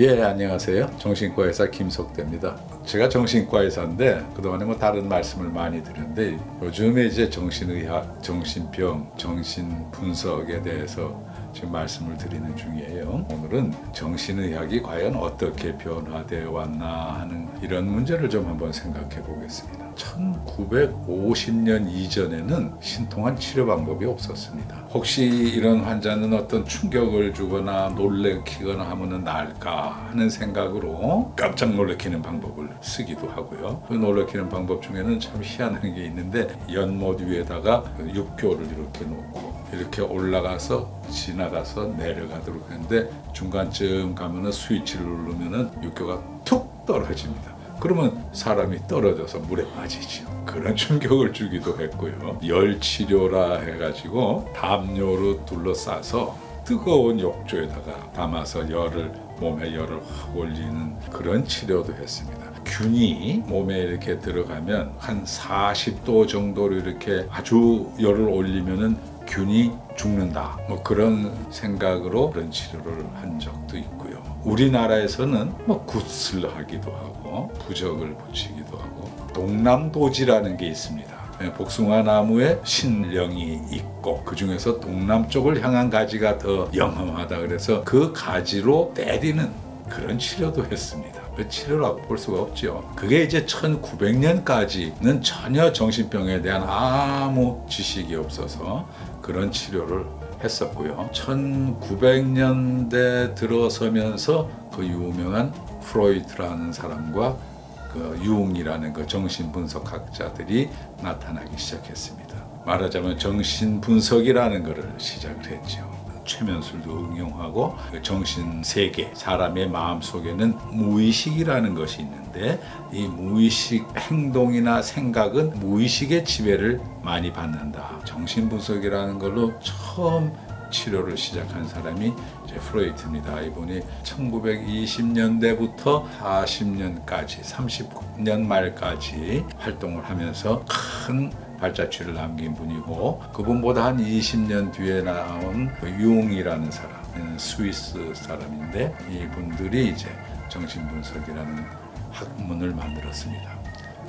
예, 안녕하세요. 정신과 의사 김석대입니다. 제가 정신과 의사인데 그동안에 뭐 다른 말씀을 많이 드렸는데 요즘에 이제 정신의학, 정신병, 정신 분석에 대해서 지금 말씀을 드리는 중이에요. 오늘은 정신의학이 과연 어떻게 변화되어 왔나 하는 이런 문제를 좀 한번 생각해 보겠습니다. 1950년 이전에는 신통한 치료 방법이 없었습니다. 혹시 이런 환자는 어떤 충격을 주거나 놀래키거나 하면은 나을까 하는 생각으로 깜짝 놀래키는 방법을 쓰기도 하고요. 그 놀래키는 방법 중에는 참 희한한 게 있는데 연못 위에다가 그 육교를 이렇게 놓고 이렇게 올라가서 지나가서 내려가도록 하는데 중간쯤 가면은 스위치를 누르면은 육교가 툭 떨어집니다. 그러면 사람이 떨어져서 물에 빠지죠. 그런 충격을 주기도 했고요. 열 치료라 해가지고 담요로 둘러싸서 뜨거운 욕조에다가 담아서 열을 몸에 열을 확 올리는 그런 치료도 했습니다. 균이 몸에 이렇게 들어가면 한 40도 정도로 이렇게 아주 열을 올리면은 균이 죽는다. 뭐 그런 생각으로 그런 치료를 한 적도 있고요. 우리나라에서는 뭐 굿을 하기도 하고 부적을 붙이기도 하고 동남도지라는 게 있습니다. 예, 복숭아 나무에 신령이 있고 그 중에서 동남쪽을 향한 가지가 더 영험하다 그래서 그 가지로 때리는 그런 치료도 했습니다. 그 치료라고 볼 수가 없죠. 그게 이제 1900년까지는 전혀 정신병에 대한 아무 지식이 없어서 그런 치료를 했었고요. 1900년대 들어서면서 그 유명한 프로이트라는 사람과 그 유응이라는 그 정신 분석학자들이 나타나기 시작했습니다. 말하자면 정신 분석이라는 것을 시작을 했죠. 최면술도 응용하고 그 정신 세계 사람의 마음 속에는 무의식이라는 것이 있는데 이 무의식 행동이나 생각은 무의식의 지배를 많이 받는다. 정신 분석이라는 걸로 처음 치료를 시작한 사람이 이제 프로이트입니다. 이분이 1920년대부터 40년까지 30년 말까지 활동을 하면서 큰 발자취를 남긴 분이고 그분보다 한 20년 뒤에 나온 그 융이라는 사람, 음, 스위스 사람인데 이분들이 이제 정신분석이라는 학문을 만들었습니다.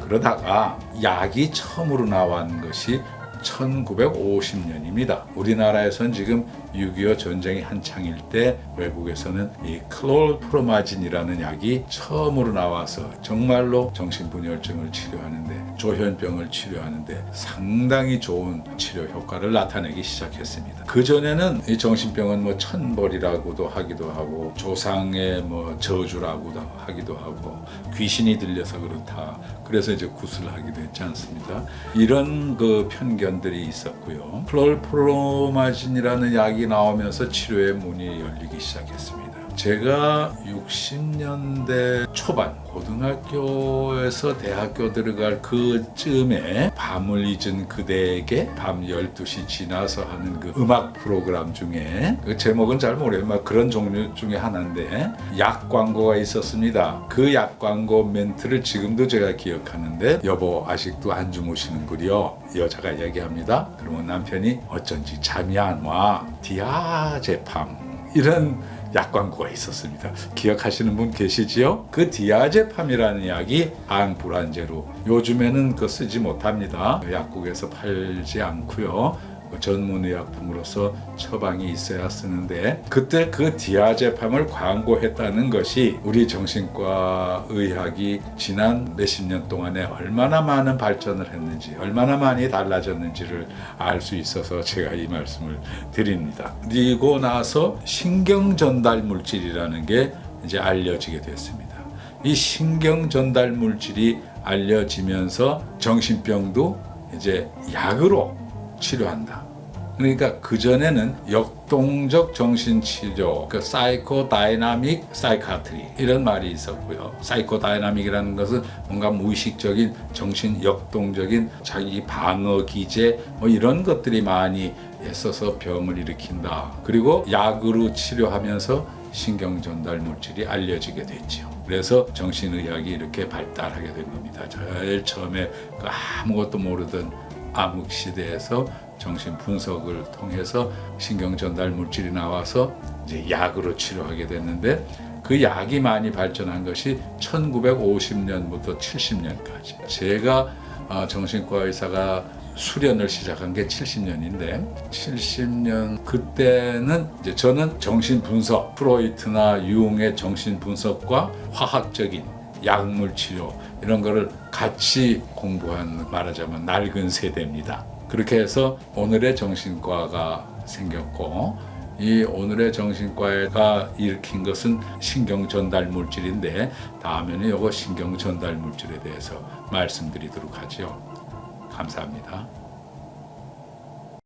그러다가 약이 처음으로 나온 것이 1950년입니다. 우리나라에선 지금 6.25 전쟁이 한창일 때 외국에서는 이 클롤프로마진이라는 약이 처음으로 나와서 정말로 정신분열증을 치료하는데 조현병을 치료하는데 상당히 좋은 치료 효과를 나타내기 시작했습니다. 그 전에는 이 정신병은 뭐 천벌이라고도 하기도 하고 조상의 뭐 저주라고도 하기도 하고 귀신이 들려서 그렇다. 그래서 이제 굿을 하기도 했지 않습니까? 이런 그 편견 들이 있었고요. 클롤프로마진이라는 약이 나오면서 치료의 문이 열리기 시작했습니다. 제가 60년대 초반 고등학교에서 대학교 들어갈 그 쯤에 밤을 잊은 그대에게 밤 12시 지나서 하는 그 음악 프로그램 중에 그 제목은 잘 모르겠어요. 막 그런 종류 중에 하나인데 약 광고가 있었습니다. 그 약 광고 멘트를 지금도 제가 기억하는데 여보 아직도 안 주무시는구려 여자가 얘기합니다. 그러면 남편이 어쩐지 잠이 안 와. 디아 제팜 이런 약 광고가 있었습니다. 기억하시는 분 계시지요? 그 디아제팜이라는 약이 항 불안제로 요즘에는 그 쓰지 못합니다. 약국에서 팔지 않고요. 그 전문의약품으로서 처방이 있어야 쓰는데 그때 그 디아제팜을 광고했다는 것이 우리 정신과 의학이 지난 몇십 년 동안에 얼마나 많은 발전을 했는지 얼마나 많이 달라졌는지를 알 수 있어서 제가 이 말씀을 드립니다. 그리고 나서 신경 전달 물질이라는 게 이제 알려지게 됐습니다. 이 신경 전달 물질이 알려지면서 정신병도 이제 약으로 치료한다. 그러니까 그 전에는 역동적 정신치료, 그 사이코 다이나믹 사이카트리 이런 말이 있었고요. 사이코 다이나믹이라는 것은 뭔가 무의식적인 정신 역동적인 자기 방어 기제 뭐 이런 것들이 많이 있어서 병을 일으킨다. 그리고 약으로 치료하면서 신경 전달 물질이 알려지게 됐죠. 그래서 정신의학이 이렇게 발달하게 된 겁니다. 제일 처음에 그 아무것도 모르던 암흑 시대에서 정신 분석을 통해서 신경 전달 물질이 나와서 이제 약으로 치료하게 됐는데 그 약이 많이 발전한 것이 1950년부터 70년까지. 제가 어, 정신과 의사가 수련을 시작한 게 70년인데 70년 그때는 이제 저는 정신 분석 프로이트나 융의 정신 분석과 화학적인 약물 치료 이런 거를 같이 공부한 말하자면 낡은 세대입니다. 그렇게 해서 오늘의 정신과가 생겼고 이 오늘의 정신과가 일으킨 것은 신경 전달 물질인데 다음에는 이거 신경 전달 물질에 대해서 말씀드리도록 하죠. 감사합니다.